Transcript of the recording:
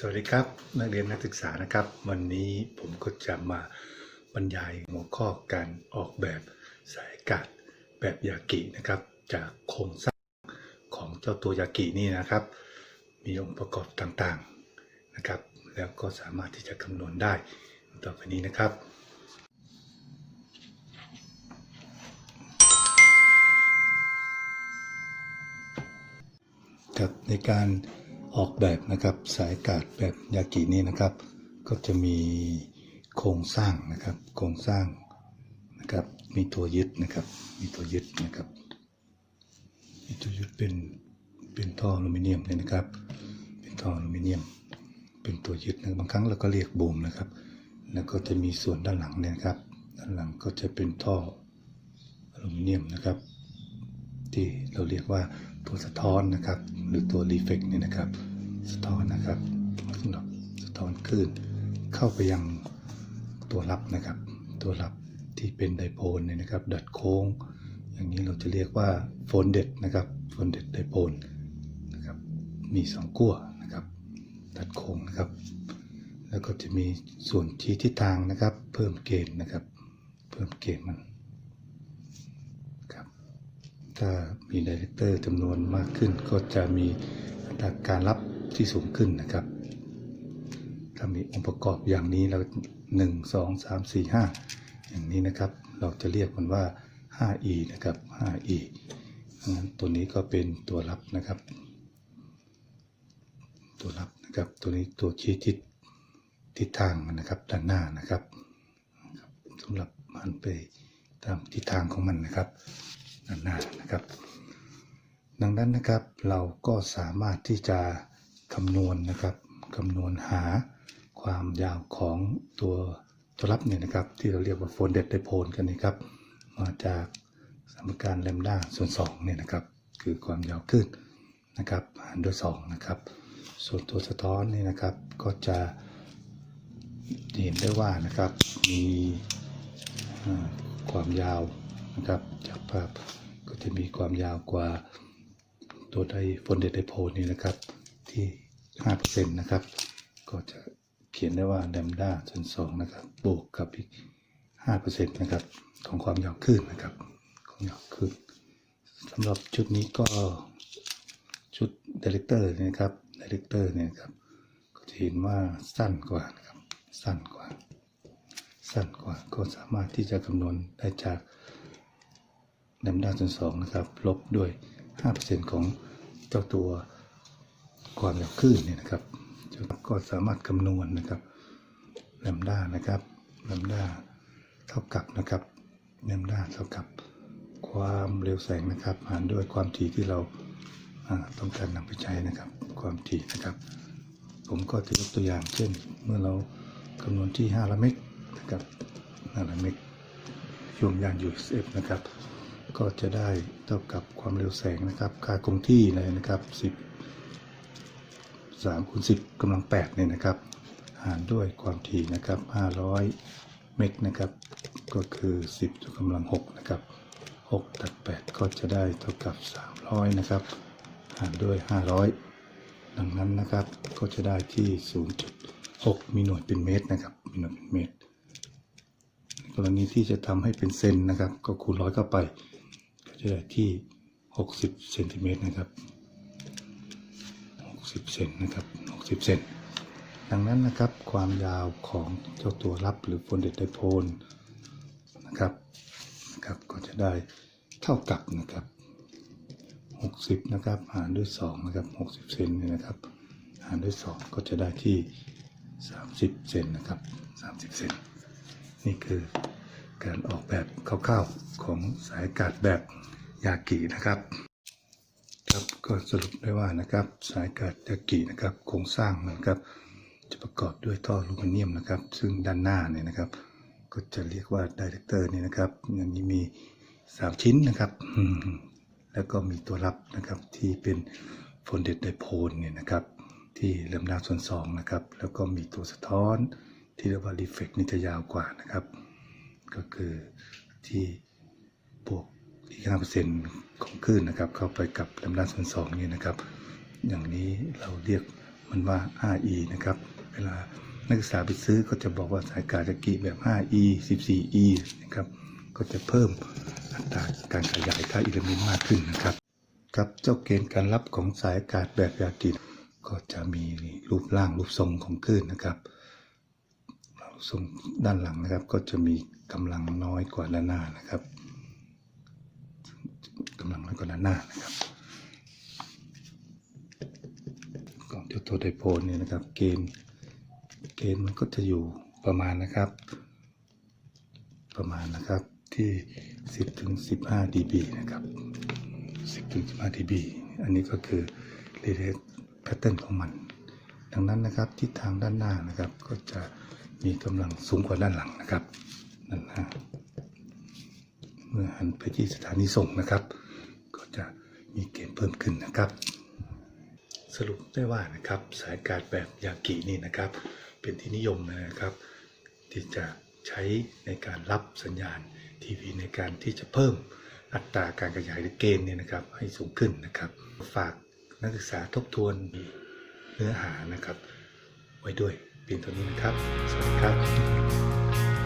สวัสดีครับ นักเรียนนักศึกษานะครับ วันนี้ผมก็จะมาบรรยายหัวข้อการออกแบบสายอากาศแบบยากินะครับ จากโครงสร้างของเจ้าตัวยากินี่นะครับ มีองค์ประกอบต่างๆนะครับ แล้วก็สามารถที่จะคำนวณได้ต่อไปนี้นะครับครับในการ ออกแบบนะครับสายอากาศแบบยากินี่นะครับ ก็จะมีโครงสร้างนะครับ โครงสร้างนะครับ มีตัวยึดนะครับ มีตัวยึดนะครับ มีตัวยึดเป็นเป็นท่ออลูมิเนียมเลยนะครับ เป็นท่ออลูมิเนียม เป็นตัวยึดนะบางครั้งเราก็เรียกบูมนะครับ แล้วก็จะมีส่วนด้านหลังเนี่ยนะครับ ด้านหลังก็จะเป็นท่ออลูมิเนียมนะครับ ที่เราเรียกว่าตัวสะท้อนนะครับ หรือตัวรีเฟกเนี่ยนะครับ สะท้อนนะครับสำหรับสะท้อนคลื่นเข้าไปยังตัวรับนะครับ ตัวรับที่เป็นไดโพลเนี่ยนะครับ ดัดโค้ง อย่างนี้เราจะเรียกว่าโฟนเด็ดนะครับโฟนเด็ดไดโพลนะครับมีสองขั้วนะครับ ดัดโค้งนะครับ แล้วก็จะมีส่วนชี้ทิศทางนะครับ เพิ่มเกณฑ์นะครับ เพิ่มเกณฑ์มันครับถ้ามีไดเรคเตอร์จำนวนมากขึ้นก็จะมีอัตราการรับ ที่สูงขึ้นนะครับ ถ้ามีองค์ประกอบอย่างนี้เราหนึ่งสองสามสี่ห้าอย่างนี้นะครับ เราจะเรียกมันว่า 5e นะครับ 5e งั้นตัวนี้ก็เป็นตัวรับนะครับ ตัวรับนะครับ ตัวนี้ตัวชี้ทิศทิศทางมันนะครับด้านหน้านะครับสำหรับมันไปตามทิศทางของมันนะครับด้านหน้านะครับ ดังนั้นนะครับเราก็สามารถที่จะำนวณนะครับคำนวณหาความยาวของตัวตัวรับเนี่ยนะครับ ที่เราเรียกว่าโฟนเด็ดไดโพลกันนะครับ มาจากสมการแลมด้าส่วน2เนี่ยนะครับ คือความยาวขึ้นนะครับหารด้วย2นะครับ ส่วนตัวสะท้อนนี่นะครับก็จะเห็นได้ว่านะครับมีความยาวนะครับจากภาพก็จะมีความยาวกว่าตัวไดโฟนเดตไดโพลนี่นะครับที่ 5%นะครับ ก็จะเขียนได้ว่าแลมด้าส่วน2นะครับ บวกกับอีก 5%นะครับ ของความยาวคลื่นนะครับ ของยาวคลื่นสำหรับชุดนี้ก็ชุดเดเลกเตอร์นะครับเดเลกเตอร์เนี่ยครับ ก็จะเห็นว่าสั้นกว่านะครับ สั้นกว่า สั้นกว่า ก็สามารถที่จะคำนวณได้จากแลมด้าส่วนสองนะครับ ลบด้วย 5%ของเจ้าตัว ความยาวคลื่นเนี่ยนะครับก็สามารถคำนวณนะครับแลมด้านะครับแลมด้าเท่ากับนะครับแลมด้าเท่ากับความเร็วแสงนะครับ หารด้วยความถี่ที่เราอ่าต้องการนำไปใช้นะครับ ความถี่นะครับ ผมก็จะยกตัวอย่าง เช่น เมื่อเราคำนวณที่5ละเมกนะครับ5ละเมกช่วงยาน USF นะครับ ก็จะได้เท่ากับความเร็วแสงนะครับ ค่าคงที่เลยนะครับ 10 3คูณ10กำลัง8เนี่ยนะครับ หารด้วยความถี่นะครับ 500 เมกนะครับ ก็คือ 10ยกกำลัง6นะครับ 6 ตัด 8 ก็จะได้เท่ากับ 300 นะครับ หารด้วย 500 ดังนั้นนะครับก็จะได้ที่ 0.6 มีหน่วยเป็นเมตรนะครับ มีหน่วยเป็นเมตร กรณีที่จะทำให้เป็นเซนนะครับ ก็คูณร้อยเข้าไป ก็จะได้ที่ 60เซนติเมตรนะครับ 60 เซนนะครับ 60 เซนดังนั้นนะครับความยาวของเจ้าตัวรับหรือโฟนเดตไดโพลนะครับนะครับ ก็จะได้เท่ากับนะครับ 60 นะครับหารด้วย 2 นะครับ 60 เซนเนี่ยนะครับ หารด้วย 2 ก็จะได้ที่ 30 เซนนะครับ 30 เซนนี่คือการออกแบบคร่าวๆของสายอากาศแบบยากินะครับ ครับก็สรุปได้ว่านะครับสายกาศยากินะครับโครงสร้างนะครับ จะประกอบด้วยท่ออลูมิเนียมนะครับ ซึ่งด้านหน้าเนี่ยนะครับ ก็จะเรียกว่าไดเรกเตอร์เนี่ยนะครับอย่างนี้มี3ชิ้นนะครับ แล้วก็มีตัวรับนะครับที่เป็นโฟนเดตไดโพลเนี่ยนะครับ ที่ลำนาส่วน2นะครับ แล้วก็มีตัวสะท้อนที่เรียกว่ารีเฟกนี่จะยาวกว่านะครับ ก็คือที่บวก อีก5%ของคลื่นนะครับ เข้าไปกับลำดับส่วนสองนี่นะครับ อย่างนี้เราเรียกมันว่า 5e นะครับ เวลานักศึกษาไปซื้อก็จะบอกว่าสายการยากิแบบ 5e 14e นะครับ ก็จะเพิ่มอัตราการขยายค่าอิเลเมนต์มากขึ้นนะครับ ครับเจ้าเกณฑ์การรับของสายอากาศแบบยากิก็จะมีรูปร่างรูปทรงของคลื่นนะครับรูปทรงด้านหลังนะครับก็จะมีกำลังน้อยกว่าด้านหน้านะครับำลังน้อยกว่าด้านหน้านะครับของเจ้าตัวไดโพลเนี่ยนะครับ เกณฑ์เกณฑ์มันก็จะอยู่ประมาณนะครับ ประมาณนะครับที่ 10ถึง15 dB นะครับ 10ถึง15 dB อันนี้ก็คือ radiate pattern ของมัน ดังนั้นนะครับทิศทางด้านหน้านะครับก็จะมีกำลังสูงกว่าด้านหลังนะครับนั่นนะเมื่อหันไปที่สถานีส่งนะครับ มีเกณฑ์เพิ่มขึ้นนะครับ สรุปได้ว่านะครับสายการแบบยากินี่นะครับ เป็นที่นิยมนะครับ ที่จะใช้ในการรับสัญญาณทีวีในการที่จะเพิ่มอัตราการขยายหรือเกณฑ์เนี่ยนะครับให้สูงขึ้นนะครับ ฝากนักศึกษาทบทวนเนื้อหานะครับ ไว้ด้วยเพียงเท่านี้นะครับ สวัสดีครับ